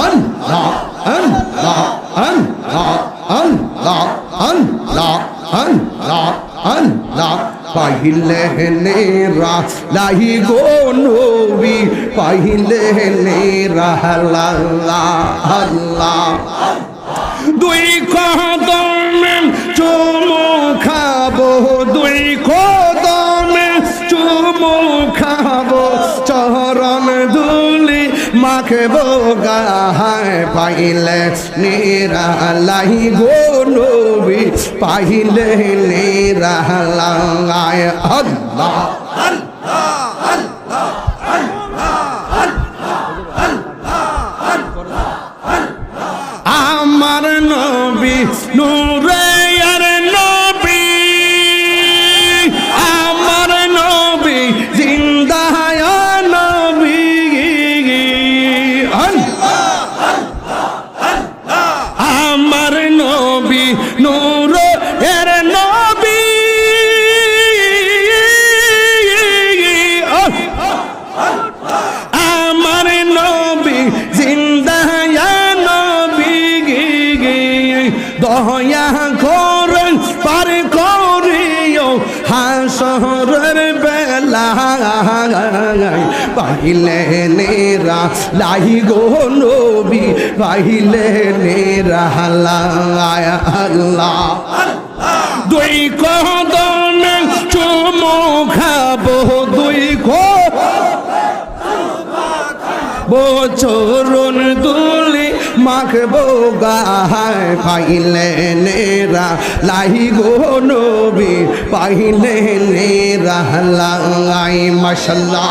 আল্লাহ আল্লাহ আল্লাহ আল্লাহ আল্লাহ আল্লাহ আল্লাহ পাইলে নেরা লাহি গো নবী পাইলে নেরা আল্লাহ আল্লাহ দুই কদমে চুমু মাখবো গাহায় পাইলে নিরালাই গো নবী পাইলে নিরালায় আল্লাহ আমার নবী নূরে নূর এর নবী। আমার নবী জিন্দা নবী গি করেন হাসরের বেলা। পাইলে নেরা লাই গো নবী পাইলে নেরা আল্লাহ। দুই কদমে চুমু খাব দুই কো বচরণ দুলি মাখবো গাহায় পাইলে নেরা। লাহি গো নবী পাইলে নেরা লাই মাশাল্লাহ।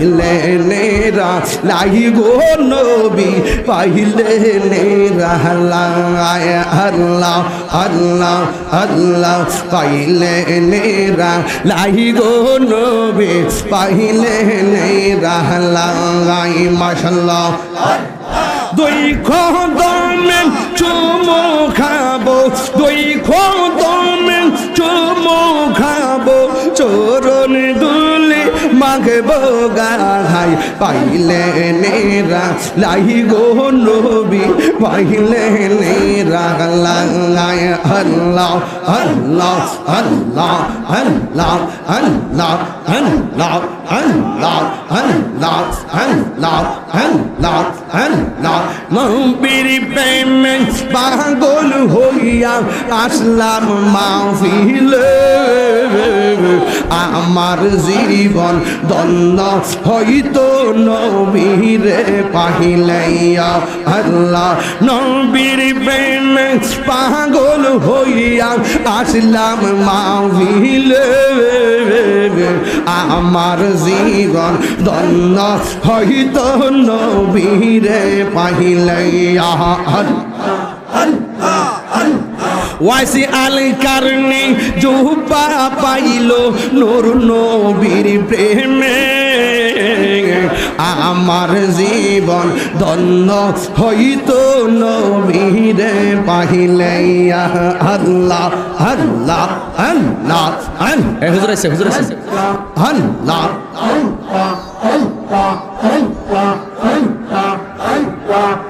পাইলে নেরা, লাই গো নবী পাইলে নেরা লায় আল্লাহ আল্লাহ আল্লাহ পাইলে নেরা, লাই গো নবী পাইলে নেরা লাই মাশাল্লাহ। দুই কদমে চুমু খাব মাগবো গাহাই পাইলে নেরা লাই গো নবী পাইলে নেরা লাগায় আল্লাহ আল্লাহ আল্লাহ আল্লাহ আল্লাহ আল্লাহ আল্লাহ আল্লাহ আল্লাহ আল্লাহ আল্লাহ নবীর প্রেমে পাগল হইয়া আসলাম মাহফিলে আমার জীবন দন্ন হইতো নবীরে পাহিলাইয়া। আল্লাহ নবীর প্রেমে পাগল হইয়া আসলাম মাহফিলে। আমার জীবন দন্ন হইতো নবীরে পাহিলাইয়া। ওয়াসি আল কারণে জুব্বা পাইল নূর নবীর প্রেমে। আমার জীবন ধন্য হইতো নবীরে পাহিলে। আল্লাহ আল্লাহ আল্লাহ হুজুর আছে হুজুর আছে। আল্লাহ মানসুর আল্লাহ আল্লাহ।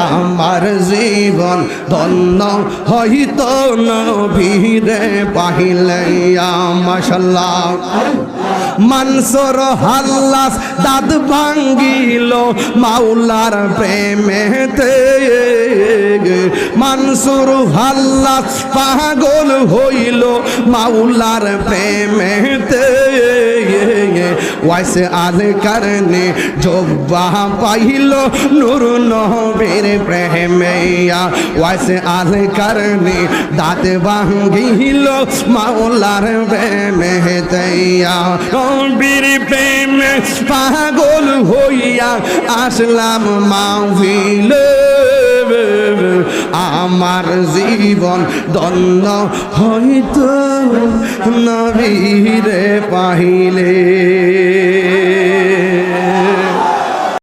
আমার জীবন ধন্য হইত নভীরে পাহিলে মাশাল্লাহ। মানসুর হাল্লাস দাদ ভাঙ্গিল মাওলার প্রেমেতে। মানসুর হাল্লাস পাগল হইল মাওলার প্রেমেতে। ওয়াইসে আল কারণে জব্বা পাইল নূর নবীর প্রেমেয়া। ওয়াইসে আল কারণে দাঁত ভাঙ্গিল মাওলার প্রেমে নবীর প্রেমে পাগল হইয়া আসলাম মাহফিল আমার জীবন দন্ন হয়তো নবীরে পাহিলে।